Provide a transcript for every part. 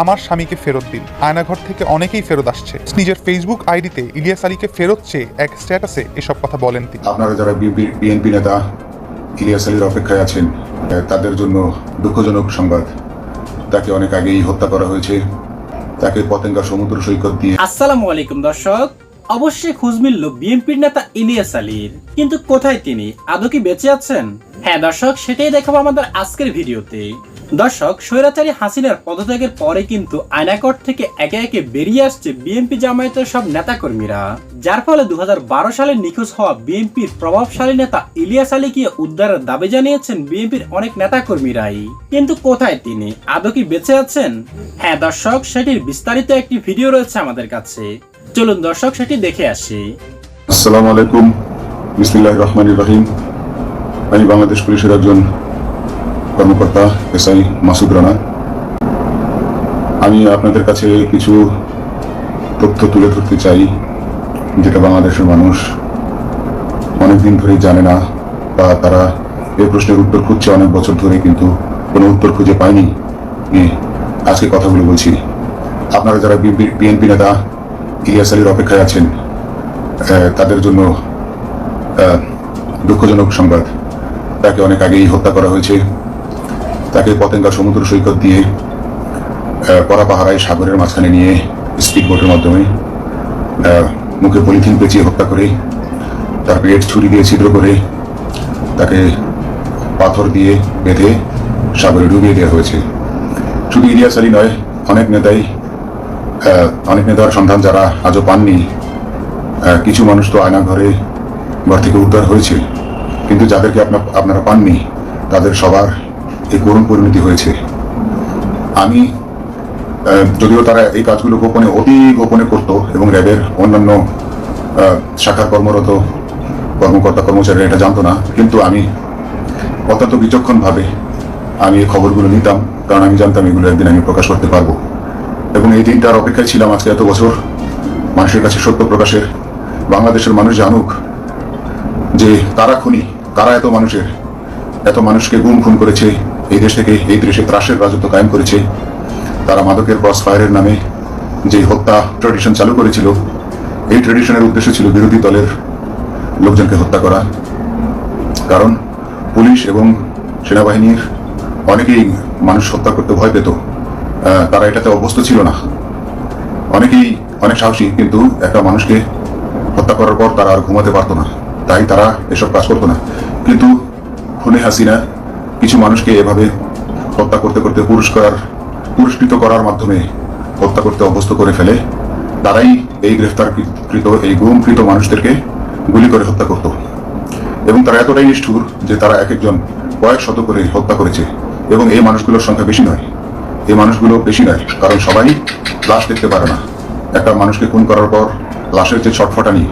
আমার স্বামীকে ফেরত দিন। আয়নাঘর থেকে অনেকেই ফেরত আসছে। নিজের ফেসবুক আইডিতে ইলিয়াস আলীকে ফেরত চেয়ে এক স্ট্যাটাসে এসব কথা বলেন তিনি। আপনারা যারা বিএনপি নেতা ইলিয়াস আলীর অপেক্ষায় আছেন তাদের জন্য দুঃখজনক সংবাদ। তাকে অনেক আগেই হত্যা করা হয়েছে। তাকে পতেঙ্গা সমুদ্র সৈকত দিয়ে আসসালামু আলাইকুম দর্শক। অবশ্যই খোঁজ মিলল বিএনপির নেতা ইলিয়াস আলীর। কিন্তু কোথায় তিনি? আদৌ কি বেঁচে আছেন? হ্যাঁ দর্শক সেটাই দেখাবো আমাদের আজকের ভিডিওতে। দর্শক, স্বৈরাচারী হাসিনার পদত্যাগের পরে কিন্তু আয়নাকট থেকে একে একে বেরিয়ে আসছে বিএনপি জামায়াতের সব নেতাকর্মীরা। যার ফলে দু সালে নিখোঁজ হওয়া বিএনপির প্রভাবশালী নেতা ইলিয়াস আলীকে উদ্ধারের দাবি জানিয়েছেন বিএনপির অনেক নেতাকর্মীরাই। কিন্তু কোথায় তিনি? আদৌ কি বেঁচে আছেন? হ্যাঁ দর্শক, সেটির বিস্তারিত একটি ভিডিও রয়েছে আমাদের কাছে। চলুন দর্শক, সেটি দেখে আসি। আসসালামু আলাইকুম। বিসমিল্লাহ রহমান রহিম। আমি বাংলাদেশ পুলিশের একজন কর্মকর্তা, এসআই মাসুদ রানা। আমি আপনাদের কাছে কিছু তথ্য তুলে ধরতে চাই, যেটা বাংলাদেশের মানুষ অনেকদিন ধরেই জানে না, বা তারা এই প্রশ্নের উত্তর খুঁজছে অনেক বছর ধরে, কিন্তু কোনো উত্তর খুঁজে পায়নি। আজকে কথাগুলো বলছি। আপনারা যারা বিএনপি নেতা, ইলিয়াস আলীর অপেক্ষায় আছেন তাদের জন্য দুঃখজনক সংবাদ। তাকে অনেক আগেই হত্যা করা হয়েছে। তাকে পতেঙ্গা সমুদ্র সৈকত দিয়ে কড়া পাহারায় সাগরের মাঝখানে নিয়ে স্পিড বোটের মাধ্যমে মুখে পলিথিন পেঁচিয়ে হত্যা করে, তার পেট ছুরি দিয়ে ছিদ্র করে, তাকে পাথর দিয়ে বেঁধে সাগরে ডুবিয়ে দেওয়া হয়েছে। শুধু ইলিয়াস আলী নয়, অনেক নেতাই অনেক নেতার সন্ধান যারা আজও পাননি কিছু মানুষ তো আয়না ঘরে ঘর থেকে উদ্ধার হয়েছে। কিন্তু যাদেরকে আপনার আপনারা পাননি, তাদের সবার এই করুণ পরিণতি হয়েছে। আমি যদিও তারা এই কাজগুলো গোপনে, অতি গোপনে করত এবং র্যাবের অন্যান্য শাখার কর্মরত কর্মকর্তা, কর্মচারীরা এটা জানতো না, কিন্তু আমি অত্যন্ত বিচক্ষণভাবে আমি এই খবরগুলো নিতাম, কারণ আমি জানতাম এগুলো একদিন আমি প্রকাশ করতে পারব। এবং এই দিনটার অপেক্ষায় ছিলাম আজকে এত বছর, মানুষের কাছে সত্য প্রকাশের, বাংলাদেশের মানুষ জানুক যে তারা খুনি, তারা এত মানুষের, এত মানুষকে গুম খুন করেছে এই দেশ থেকে এই দেশে ত্রাসের রাজত্ব কায়েম করেছে। তারা মাদকের ক্রস ফায়ারের নামে যে হত্যা ট্রেডিশন চালু করেছিল, এই ট্রেডিশনের উদ্দেশ্য ছিল বিরোধী দলের লোকজনকে হত্যা করা। কারণ পুলিশ এবং সেনাবাহিনীর অনেকেই মানুষ হত্যা করতে ভয় পেত। তারা এটাতে অভ্যস্ত ছিল না। অনেকেই অনেক সাহসী, কিন্তু একটা মানুষকে হত্যা করার পর তারা আর ঘুমাতে পারতো না। তাই তারা এসব কাজ করতো না। কিন্তু খুনে হাসিনা কিছু মানুষকে এভাবে হত্যা করতে করতে পুরস্কার পুরস্কৃত করার মাধ্যমে হত্যা করতে অভ্যস্ত করে ফেলে, তারাই এই গ্রেফতারকৃত, এই গুমকৃত মানুষদেরকে গুলি করে হত্যা করত। এবং তারা এতটাই নিষ্ঠুর যে তারা এক একজন কয়েক শত করে হত্যা করেছে। এবং এই মানুষগুলোর সংখ্যা বেশি নয়। এই মানুষগুলো বেশি নয়, কারণ সবাই লাশ দেখতে পারে না। একটা মানুষকে খুন করার পর লাশের যে ছটফটানি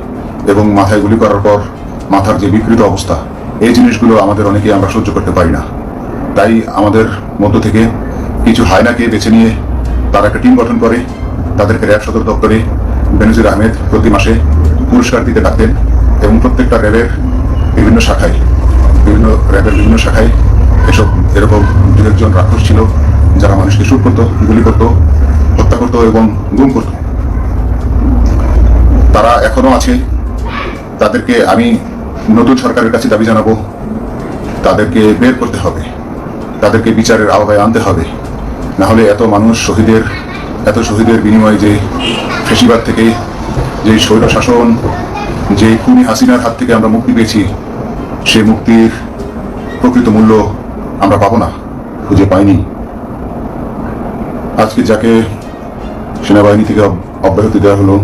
এবং মাথায় গুলি করার পর মাথার যে বিকৃত অবস্থা, এই জিনিসগুলো আমাদের অনেকেই আমরা সহ্য করতে পারি না। তাই আমাদের মধ্য থেকে কিছু হায়নাকে বেছে নিয়ে তারা একটা টিম গঠন করে, তাদেরকে র্যাব সদর দপ্তরে বেনজির আহমেদ প্রতি মাসে পুরস্কার দিতে ডাকতেন এবং প্রত্যেকটা র্যাবের বিভিন্ন শাখায়, বিভিন্ন র্যাবের বিভিন্ন শাখায় এসব এরকম দু একজন রাক্ষস ছিল যারা মানুষকে শুট করতো, গুলি করতো, হত্যা করতো এবং গুম করতো। তারা এখনও আছে। তাদেরকে আমি নতুন সরকারের কাছে দাবি জানাব। তাদেরকে বের করতে হবে। তাদেরকে বিচারের আওতায় আনতে হবে। না হলে এত মানুষ শহীদের, এত শহীদের বিনিময়ে যে ফেসিবাদ থেকে, যে স্বৈর শাসন, যে খুনি হাসিনার হাত থেকে আমরা মুক্তি পেয়েছি, সে মুক্তির প্রকৃত মূল্য আমরা পাবো না, খুঁজে পাইনি। আজকে যাকে সেনাবাহিনী থেকে অব- অব্যাহতি দেওয়া হলো,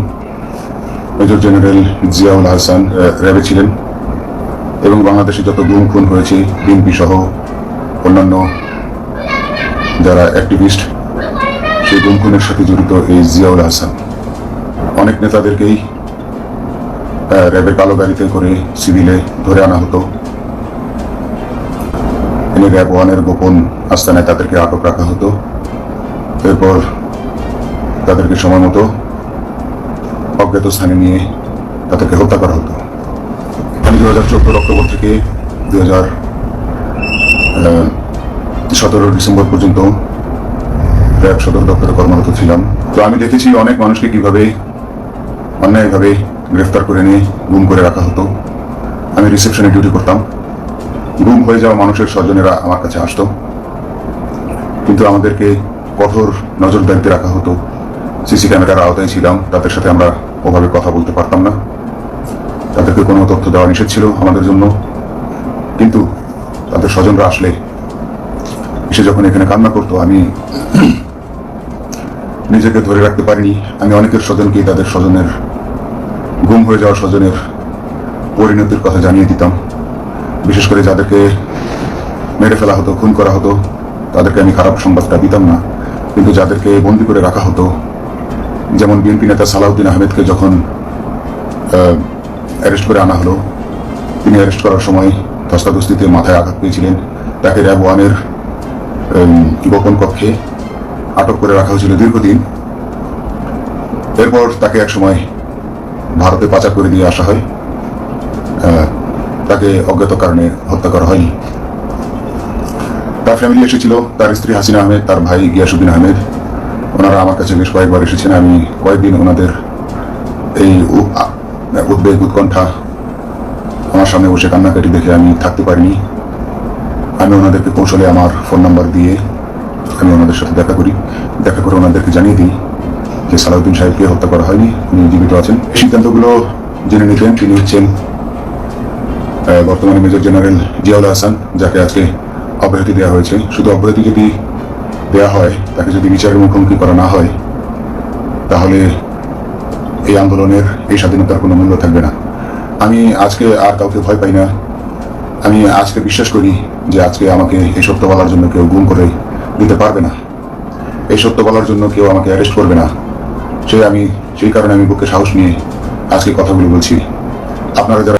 মেজর জেনারেল জিয়াউল হাসান র্যাবে ছিলেন এবং বাংলাদেশে যত গুম খুন হয়েছে, বিএনপি সহ অন্যান্য যারা অ্যাক্টিভিস্ট সেই গুম সাথে জড়িত এই জিয়াউল হাসান। অনেক নেতাদেরকেই র্যাবের কালো গাড়িতে করে সিভিলে ধরে আনা হতো। এনে র্যাব ওয়ানের গোপন আস্তানায় তাদেরকে আটক রাখা হতো। এরপর তাদেরকে সময় মতো অজ্ঞাত স্থানে নিয়ে তাদেরকে হত্যা করা হতো। দু হাজার চোদ্দোর অক্টোবর থেকে দু হাজার সতেরো ডিসেম্বর পর্যন্ত র্যাব সদর দপ্তরে কর্মরত ছিলাম। তো আমি দেখেছি অনেক মানুষকে কীভাবে, অন্যায়ভাবে গ্রেফতার করে নিয়ে গুম করে রাখা হতো। আমি রিসেপশনে ডিউটি করতাম। গুম হয়ে যাওয়া মানুষের স্বজনেরা আমার কাছে আসতো। কিন্তু আমাদেরকে কঠোর নজরদারিতে রাখা হতো। সিসি ক্যামেরার আওতায় ছিলাম। তাদের সাথে আমরা ওভাবে কথা বলতে পারতাম না। তাদেরকে কোনো তথ্য দেওয়া নিষেধ ছিল আমাদের জন্য। কিন্তু তাদের স্বজনরা আসলে এসে যখন এখানে কান্না করতো, আমি নিজেকে ধরে রাখতে পারিনি। আমি অনেকের স্বজনকে তাদের স্বজনের, গুম হয়ে যাওয়া স্বজনের পরিণতির কথা জানিয়ে দিতাম। বিশেষ করে যাদেরকে মেরে ফেলা হতো, খুন করা হতো, তাদেরকে আমি খারাপ সংবাদটা দিতাম না। কিন্তু যাদেরকে বন্দি করে রাখা হতো, যেমন বিএনপি নেতা সালাউদ্দিন আহমেদকে যখন অ্যারেস্ট করে আনা হলো, তিনি অ্যারেস্ট করার সময় ধস্তাধস্তিতে মাথায় আঘাত পেয়েছিলেন। তাকে র্যাব ওয়ানের গোপন কক্ষে আটক করে রাখা হয়েছিল দীর্ঘদিন। এরপর তাকে এক সময় ভারতে পাচার করে দিয়ে আসা হয়। তাকে অজ্ঞাত কারণে হত্যা করা হয়নি। তার ফ্যামিলি এসেছিল, তার স্ত্রী হাসিনা আহমেদ, তার ভাই গিয়াসুদ্দিন আহমেদ। ওনারা আমার কাছে বেশ কয়েকবার এসেছেন। আমি কয়েকদিন ওনাদের এই উদ্বেগ, উৎকণ্ঠা আমার সামনে বসে কান্নাকাটি দেখে আমি থাকতে পারিনি। আমি ওনাদেরকে কৌশলে আমার ফোন নাম্বার দিয়ে আমি ওনাদের সাথে দেখা করি। দেখা করে ওনাদেরকে জানিয়ে দিই যে সালাউদ্দিন সাহেবকে হত্যা করা হয়নি, উনি জীবিত আছেন। এই সিদ্ধান্তগুলো জেনে নিতেন তিনি হচ্ছেন বর্তমানে মেজর জেনারেল জিয়াউল হাসান, যাকে আজকে অব্যাহতি দেওয়া হয়েছে। শুধু অব্যাহতি যদি দেওয়া হয়, তাকে যদি বিচারের মুখোমুখি করা না হয়, তাহলে এই আন্দোলনের এই স্বাধীনতার কোনো মূল্য থাকবে না। আমি আজকে আর কাউকে ভয় পাই না। আমি আজকে বিশ্বাস করি যে আজকে আমাকে এই সত্য বলার জন্য কেউ গুম করে দিতে পারবে না। এই সত্য বলার জন্য কেউ আমাকে অ্যারেস্ট করবে না। সে আমি, সেই কারণে আমি বুকে সাহস নিয়ে আজকে কথাগুলো বলছি। আপনারা যারা